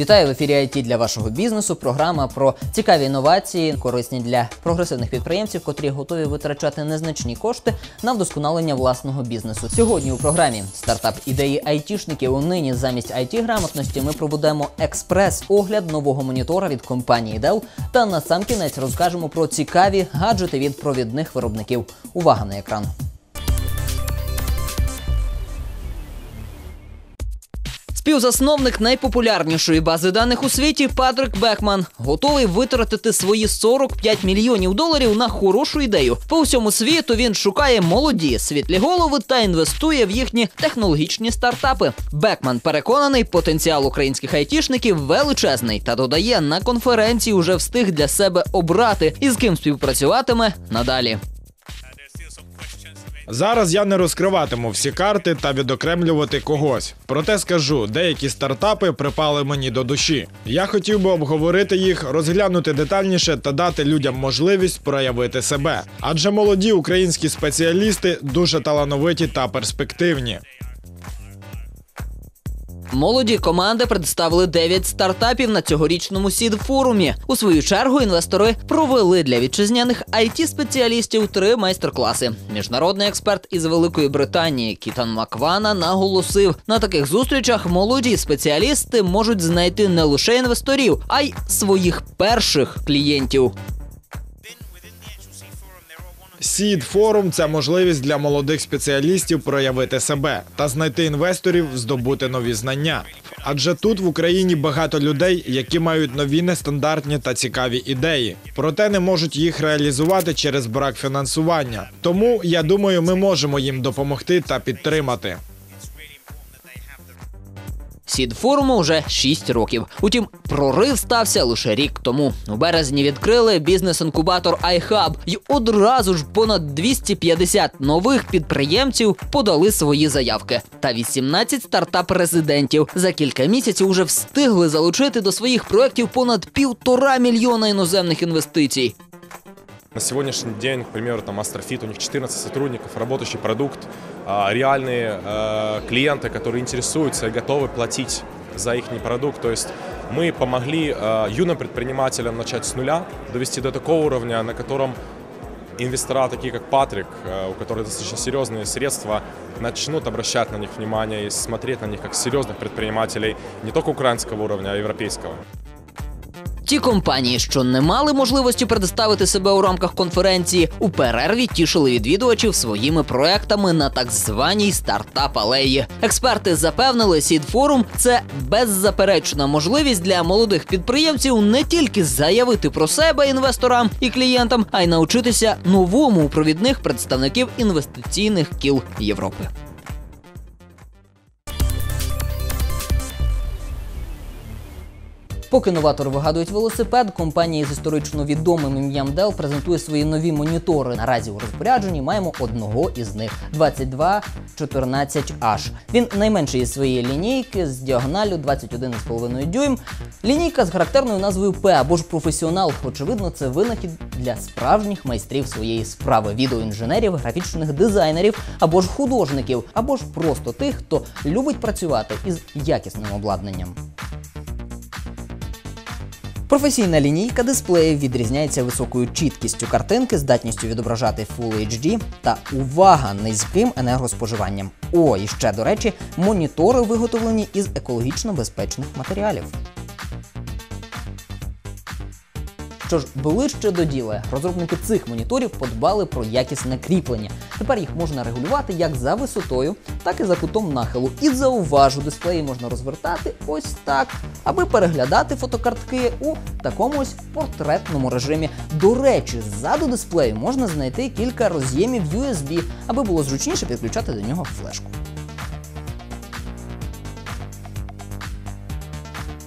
Вітаю в ефірі IT для вашого бізнесу. Програма про цікаві інновації, корисні для прогресивних підприємців, котрі готові витрачати незначні кошти на вдосконалення власного бізнесу. Сьогодні у програмі стартап ідеї айтішників. Унині замість it грамотності ми проведемо експрес-огляд нового монітора від компанії Dell та на сам кінець розкажемо про цікаві гаджети від провідних виробників. Увага на екран. Співзасновник найпопулярнішої бази даних у світі Патрик Бекман готовий витратити свої 45 мільйонів доларів на хорошу ідею. По всьому світу він шукає молоді світлі голови та інвестує в їхні технологічні стартапи. Бекман переконаний, потенціал українських айтішників величезний та додає на конференції вже встиг для себе обрати і з ким співпрацюватиме надалі. Зараз я не розкриватиму всі карти та відокремлювати когось. Проте скажу, деякі стартапи припали мені до душі. Я хотів би обговорити їх, розглянути детальніше та дати людям можливість проявити себе. Адже молоді українські спеціалісти дуже талановиті та перспективні. Молоді команди представили 9 стартапів на цьогорічному сід форумі. У свою чергу інвестори провели для вітчизняних it спеціалістів три майстер-класи. Міжнародний експерт із Великої Британії Кітан Маквана наголосив, на таких зустрічах молоді спеціалісти можуть знайти не лише інвесторів, а й своїх перших клієнтів. Сід форум це можливість для молодих спеціалістів проявити себе та знайти інвесторів, здобути нові знання. Адже тут в Україні багато людей, які мають нові нестандартні та цікаві ідеї, проте не можуть їх реалізувати через брак фінансування. Тому я думаю, ми можемо їм допомогти та підтримати. Сід форуму вже 6 років. Утім, прорив стався лише рік тому. У березні відкрили бізнес-інкубатор iHub, і одразу ж понад 250 нових підприємців подали свої заявки. Та 18 стартап-резидентів за кілька місяців уже встигли залучити до своїх проєктів понад півтора мільйона іноземних інвестицій. На сегодняшний день, к примеру, там Астрофит, у них 14 сотрудников, работающий продукт, реальные э, клиенты, которые интересуются и готовы платить за их продукт. То есть мы помогли э, юным предпринимателям начать с нуля, довести до такого уровня, на котором инвестора, такие как Патрик, э, у которых достаточно серьезные средства, начнут обращать на них внимание и смотреть на них как серьезных предпринимателей не только украинского уровня, а европейского. Ті компанії, що не мали можливості представити себе у рамках конференції, у перерві тішили відвідувачів своїми проектами на так званій стартап алеї. Експерти запевнили, Сід форум це беззаперечна можливість для молодих підприємців не тільки заявити про себе інвесторам і клієнтам, а й навчитися новому у провідних представників інвестиційних кіл Європи. Поки новатори вигадують велосипед, компанія з історично відомим ім'ям Dell презентує свої нові монітори. Наразі у розпорядженні маємо одного із них 2214H. Він найменший із своєї лінійки з діагоналю 21,5 дюйм. Лінійка з характерною назвою P або ж професіонал. Очевидно, це винахід для справжніх майстрів своєї справи відеоінженерів, графічних дизайнерів або ж художників, або ж просто тих, хто любить працювати із якісним обладнанням. Професійна лінійка дисплеїв відрізняється високою чіткістю картинки, здатністю відображати Full HD та увага низьким енергоспоживанням. О, і ще до речі, монітори виготовлені із екологічно безпечних матеріалів. Що ж, ближче до діла, розробники цих моніторів подбали про якісне кріплення. Тепер їх можна регулювати як за висотою, так і за кутом нахилу. І зауважу, дисплеї можна розвертати ось так, аби переглядати фотокартки у такому ось портретному режимі. До речі, ззаду дисплею можна знайти кілька роз'ємів USB, аби було зручніше підключати до нього флешку.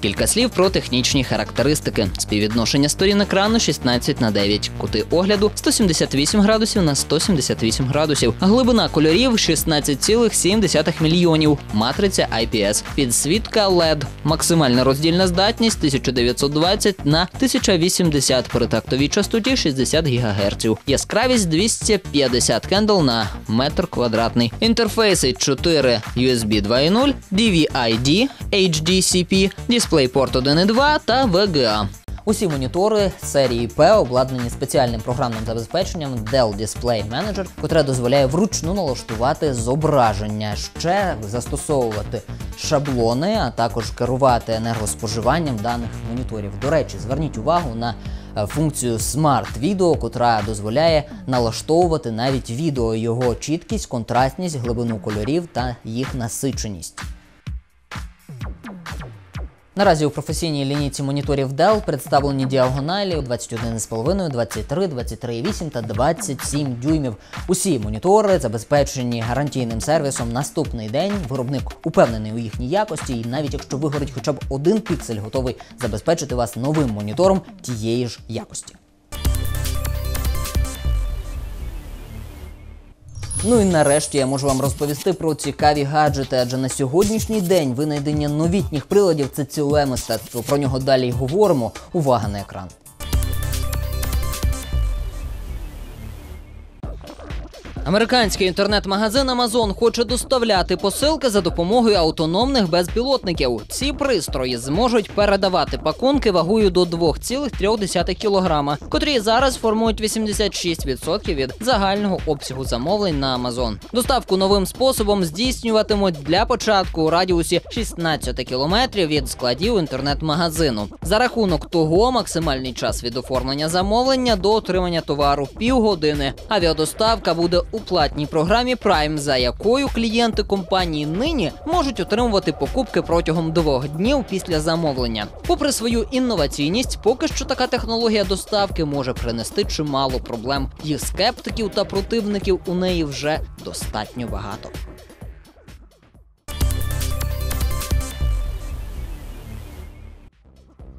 Кілька слів про технічні характеристики. Співвідношення сторін екрану 16 на 9. Кути огляду 178 градусів на 178 градусів. Глибина кольорів 16,7 мільйонів. Матриця IPS. Підсвітка LED. Максимальна роздільна здатність 1920 на 1080 при тактовій частоті 60 ГГц. Яскравість 250 кендл на метр квадратний. Інтерфейси 4 USB 2.0, DVI-D, HDCP, дисплей DisplayPort 1 і 2 та VGA. Усі монітори серії P обладнані спеціальним програмним забезпеченням Dell Display Manager, котре дозволяє вручну налаштувати зображення, ще застосовувати шаблони, а також керувати енергоспоживанням даних моніторів. До речі, зверніть увагу на е, функцію Smart Video, котра дозволяє налаштовувати навіть відео, його чіткість, контрастність, глибину кольорів та їх насиченість. Наразі у професійній лінійці моніторів Dell представлені діагоналі 21,5, 23, 23,8 та 27 дюймів. Усі монітори забезпечені гарантійним сервісом наступний день. Виробник упевнений у їхній якості, і навіть якщо вигорить хоча б один піксель, готовий забезпечити вас новим монітором тієї ж якості. Ну і нарешті я можу вам розповісти про цікаві гаджети, адже на сьогоднішній день винайдення новітніх приладів це ціле мистецтво. Про нього далі й говоримо. Увага на екран. Американський інтернет-магазин Amazon хоче доставляти посилки за допомогою автономних безпілотників. Ці пристрої зможуть передавати пакунки вагою до 2,3 кг, котрі зараз формують 86% від загального обсягу замовлень на Amazon. Доставку новим способом здійснюватимуть для початку у радіусі 16 кілометрів від складів інтернет-магазину. За рахунок того, максимальний час від оформлення замовлення до отримання товару півгодини. Авіадоставка буде у платній програмі Prime, за якою клієнти компанії нині можуть отримувати покупки протягом двох днів після замовлення. Попри свою інноваційність, поки що така технологія доставки може принести чимало проблем. Їх скептиків та противників у неї вже достатньо багато.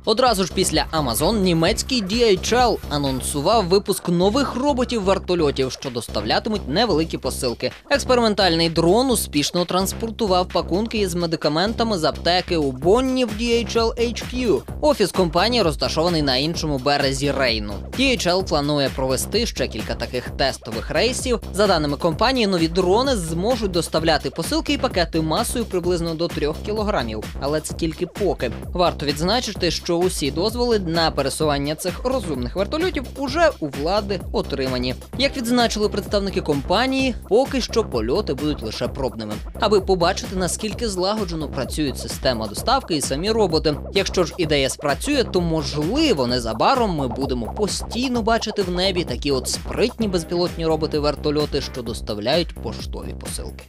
Одразу ж після Amazon німецький DHL анонсував випуск нових роботів-вертольотів, що доставлятимуть невеликі посилки. Експериментальний дрон успішно транспортував пакунки із медикаментами з аптеки у Бонні в DHL HQ. Офіс компанії розташований на іншому березі Рейну. DHL планує провести ще кілька таких тестових рейсів. За даними компанії, нові дрони зможуть доставляти посилки і пакети масою приблизно до 3 кілограмів. Але це тільки поки. Варто відзначити, що усі дозволи на пересування цих розумних вертольотів уже у влади отримані. Як відзначили представники компанії, поки що польоти будуть лише пробними, аби побачити наскільки злагоджено працює система доставки і самі роботи. Якщо ж ідея спрацює, то можливо незабаром ми будемо постійно бачити в небі такі от спритні безпілотні роботи-вертольоти, що доставляють поштові посилки.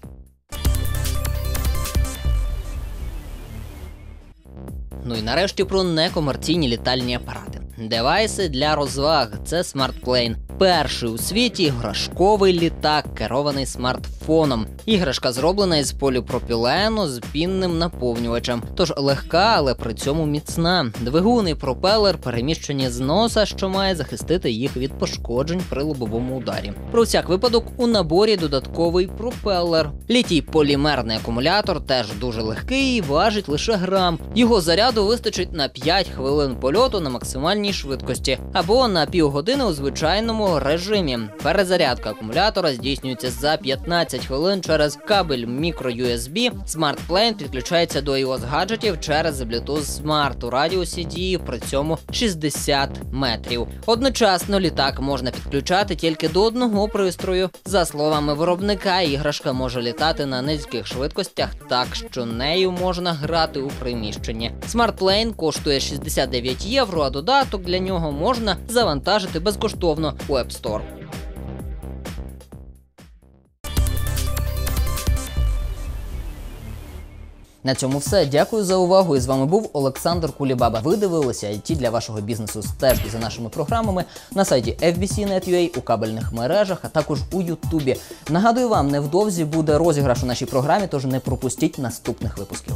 Ну і нарешті про некомерційні літальні апарати. Девайси для розваг це смартплейн. Перший у світі іграшковий літак, керований смартфоном. Іграшка зроблена із поліпропілену з пінним наповнювачем. Тож легка, але при цьому міцна. Двигун і пропелер переміщені з носа, що має захистити їх від пошкоджень при лобовому ударі. Про всяк випадок у наборі додатковий пропелер. Літій полімерний акумулятор теж дуже легкий і важить лише грам. Його заряду вистачить на 5 хвилин польоту на максимальній швидкості або на півгодини у звичайному режимі. Перезарядка акумулятора здійснюється за 15 хвилин через кабель microUSB. SmartPlane підключається до iOS гаджетів через Bluetooth Smart у радіусі дії при цьому 60 метрів. Одночасно літак можна підключати тільки до одного пристрою. За словами виробника, іграшка може літати на низьких швидкостях, так що нею можна грати у приміщенні. SmartPlane коштує 69 євро, а додаток для нього можна завантажити безкоштовно у App Store. На цьому все. Дякую за увагу. І з вами був Олександр Кулібаба. Ви дивилися IT для вашого бізнесу. Стежте за нашими програмами на сайті FBC.net.ua, у кабельних мережах, а також у Ютубі. Нагадую вам, невдовзі буде розіграш у нашій програмі, тож не пропустіть наступних випусків.